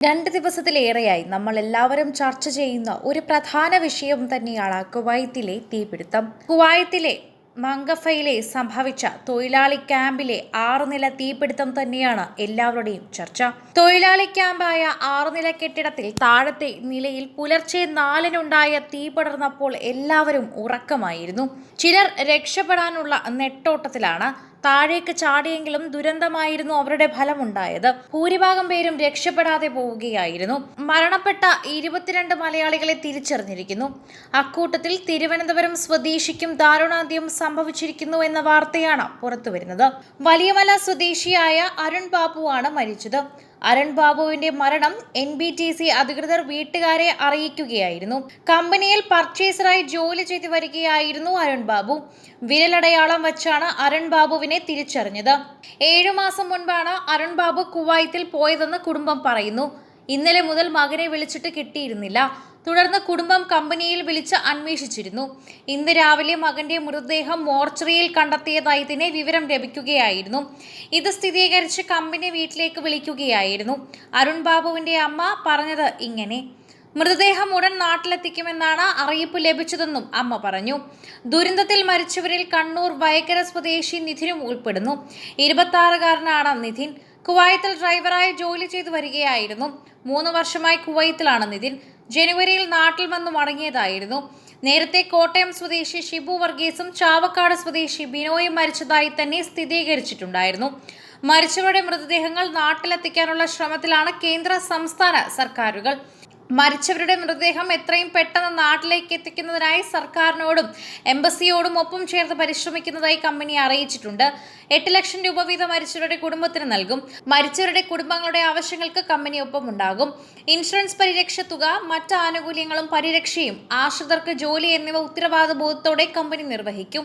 രണ്ട് ദിവസത്തിലേറെയായി നമ്മൾ എല്ലാവരും ചർച്ച ചെയ്യുന്ന ഒരു പ്രധാന വിഷയം തന്നെയാണ് കുവൈത്തിലെ തീപിടുത്തം. കുവൈത്തിലെ മംഗഫയിലെ സംഭവിച്ച തൊഴിലാളി ക്യാമ്പിലെ ആറുനില തീപിടുത്തം തന്നെയാണ് എല്ലാവരുടെയും ചർച്ച. തൊഴിലാളി ക്യാമ്പായ ആറുനില കെട്ടിടത്തിൽ താഴത്തെ നിലയിൽ പുലർച്ചെ നാലിനുണ്ടായ തീ പടർന്നപ്പോൾ എല്ലാവരും ഉറക്കമായിരുന്നു. ചിലർ രക്ഷപ്പെടാനുള്ള നെട്ടോട്ടത്തിലാണ് താഴേക്ക് ചാടിയെങ്കിലും ദുരന്തമായിരുന്നു അവരുടെ ഫലമുണ്ടായത്. ഭൂരിഭാഗം പേരും രക്ഷപ്പെടാതെ പോവുകയായിരുന്നു. മരണപ്പെട്ട ഇരുപത്തിരണ്ട് മലയാളികളെ തിരിച്ചറിഞ്ഞിരിക്കുന്നു. അക്കൂട്ടത്തിൽ തിരുവനന്തപുരം സ്വദേശിക്കും ദാരുണാന്ത്യം സംഭവിച്ചിരിക്കുന്നു എന്ന വാർത്തയാണ് പുറത്തുവരുന്നത്. വലിയമല സ്വദേശിയായ അരുൺ ബാബുവാണ് മരിച്ചത്. അരുൺ ബാബുവിന്റെ മരണം എൻ ബി ടി സി അധികൃതർ വീട്ടുകാരെ അറിയിക്കുകയായിരുന്നു. കമ്പനിയിൽ പർച്ചേസറായി ജോലി ചെയ്തു വരികയായിരുന്നു അരുൺ ബാബു. വിരലടയാളം വച്ചാണ് അരുൺ ബാബുവിനെ തിരിച്ചറിഞ്ഞത്. ഏഴു മാസം മുൻപാണ് അരുൺ ബാബു കുവൈത്തിൽ പോയതെന്ന് കുടുംബം പറയുന്നു. ഇന്നലെ മുതൽ മകനെ വിളിച്ചിട്ട് കിട്ടിയിരുന്നില്ല. തുടർന്ന് കുടുംബം കമ്പനിയിൽ വിളിച്ച് അന്വേഷിച്ചിരുന്നു. ഇന്ന് രാവിലെ മകന്റെ മൃതദേഹം മോർച്ചറിയിൽ കണ്ടെത്തിയതായി തന്നെ വിവരം ലഭിക്കുകയായിരുന്നു. ഇത് സ്ഥിരീകരിച്ച് കമ്പനി വീട്ടിലേക്ക് വിളിക്കുകയായിരുന്നു. അരുൺ ബാബുവിന്റെ അമ്മ പറഞ്ഞത് ഇങ്ങനെ മൃതദേഹം ഉടൻ നാട്ടിലെത്തിക്കുമെന്നാണ് അറിയിപ്പ് ലഭിച്ചതെന്നും അമ്മ പറഞ്ഞു. ദുരന്തത്തിൽ മരിച്ചവരിൽ കണ്ണൂർ വയക്കര സ്വദേശി നിധിനും ഉൾപ്പെടുന്നു. ഇരുപത്തി നിധിൻ. കുവൈത്തിൽ ഡ്രൈവറായി ജോലി ചെയ്തു വരികയായിരുന്നു. മൂന്ന് വർഷമായി കുവൈത്തിലാണ് നിതിൻ. ജനുവരിയിൽ നാട്ടിൽ വന്ന് മടങ്ങിയതായിരുന്നു. നേരത്തെ കോട്ടയം സ്വദേശി ഷിബു വർഗീസും ചാവക്കാട് സ്വദേശി ബിനോയും മരിച്ചതായി തന്നെ സ്ഥിരീകരിച്ചിട്ടുണ്ടായിരുന്നു. മരിച്ചവരുടെ മൃതദേഹങ്ങൾ നാട്ടിലെത്തിക്കാനുള്ള ശ്രമത്തിലാണ് കേന്ദ്ര സംസ്ഥാന സർക്കാരുകൾ. മരിച്ചവരുടെ മൃതദേഹം എത്രയും പെട്ടെന്ന് നാട്ടിലേക്ക് എത്തിക്കുന്നതിനായി സർക്കാരിനോടും എംബസിയോടും ഒപ്പം ചേർന്ന് പരിശ്രമിക്കുന്നതായി കമ്പനി അറിയിച്ചിട്ടുണ്ട്. എട്ട് ലക്ഷം രൂപ വീതം മരിച്ചവരുടെ കുടുംബത്തിന് നൽകും. മരിച്ചവരുടെ കുടുംബങ്ങളുടെ ആവശ്യങ്ങൾക്ക് കമ്പനി ഒപ്പം ഉണ്ടാകും ഇൻഷുറൻസ് പരിരക്ഷ തുക മറ്റ് ആനുകൂല്യങ്ങളും പരിരക്ഷയും ആശ്രിതർക്ക് ജോലി എന്നിവ ഉത്തരവാദ കമ്പനി നിർവഹിക്കും.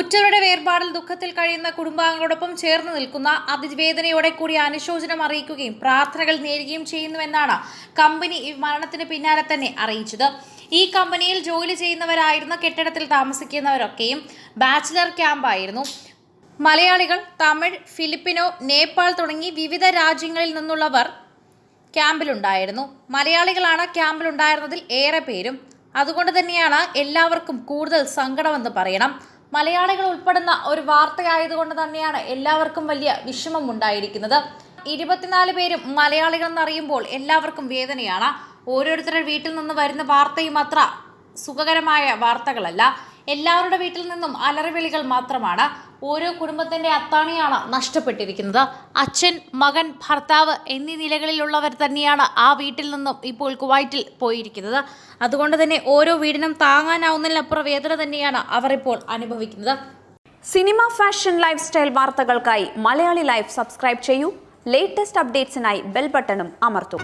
ഉറ്റവരുടെ വേർപാടിൽ ദുഃഖത്തിൽ കഴിയുന്ന കുടുംബാംഗങ്ങളോടൊപ്പം ചേർന്ന് നിൽക്കുന്ന അതിവേദനയോടെ കൂടി അനുശോചനം അറിയിക്കുകയും പ്രാർത്ഥനകൾ നേരുകയും ചെയ്യുന്നുവെന്നാണ് കമ്പനി ഈ മരണത്തിന് പിന്നാലെ തന്നെ അറിയിച്ചത്. ഈ കമ്പനിയിൽ ജോലി ചെയ്യുന്നവരായിരുന്ന കെട്ടിടത്തിൽ താമസിക്കുന്നവരൊക്കെയും ബാച്ചിലർ ക്യാമ്പായിരുന്നു. മലയാളികൾ തമിഴ് ഫിലിപ്പിനോ നേപ്പാൾ തുടങ്ങി വിവിധ രാജ്യങ്ങളിൽ നിന്നുള്ളവർ ക്യാമ്പിലുണ്ടായിരുന്നു. മലയാളികളാണ് ക്യാമ്പിലുണ്ടായിരുന്നതിൽ ഏറെ പേരും. അതുകൊണ്ട് തന്നെയാണ് എല്ലാവർക്കും കൂടുതൽ സങ്കടമെന്ന് പറയണം. മലയാളികൾ ഉൾപ്പെടുന്ന ഒരു വാർത്തയായതുകൊണ്ട് തന്നെയാണ് എല്ലാവർക്കും വലിയ വിഷമം ഉണ്ടായിരിക്കുന്നത് ഇരുപത്തിനാല് പേരും മലയാളികൾ എന്നറിയുമ്പോൾ എല്ലാവർക്കും വേദനയാണ്. ഓരോരുത്തരുടെ വീട്ടിൽ നിന്ന് വരുന്ന വാർത്തയും അത്ര സുഖകരമായ വാർത്തകളല്ല. എല്ലാവരുടെ വീട്ടിൽ നിന്നും അലറിവിളികൾ മാത്രമാണ്. ഓരോ കുടുംബത്തിന്റെ അത്താണിയാണ് നഷ്ടപ്പെട്ടിരിക്കുന്നത്. അച്ഛൻ മകൻ ഭർത്താവ് എന്നീ നിലകളിലുള്ളവർ തന്നെയാണ് ആ വീട്ടിൽ നിന്നും ഇപ്പോൾ കുവൈറ്റിൽ പോയിരിക്കുന്നത്. അതുകൊണ്ട് തന്നെ ഓരോ വീടിനും താങ്ങാനാവുന്നതിനപ്പുറം വേദന തന്നെയാണ് അവർ ഇപ്പോൾ അനുഭവിക്കുന്നത്. സിനിമ ഫാഷൻ ലൈഫ് സ്റ്റൈൽ വാർത്തകൾക്കായി മലയാളി ലൈഫ് സബ്സ്ക്രൈബ് ചെയ്യൂ. ലേറ്റസ്റ്റ് അപ്ഡേറ്റ്സിനായി ബെൽ ബട്ടണും അമർത്തും.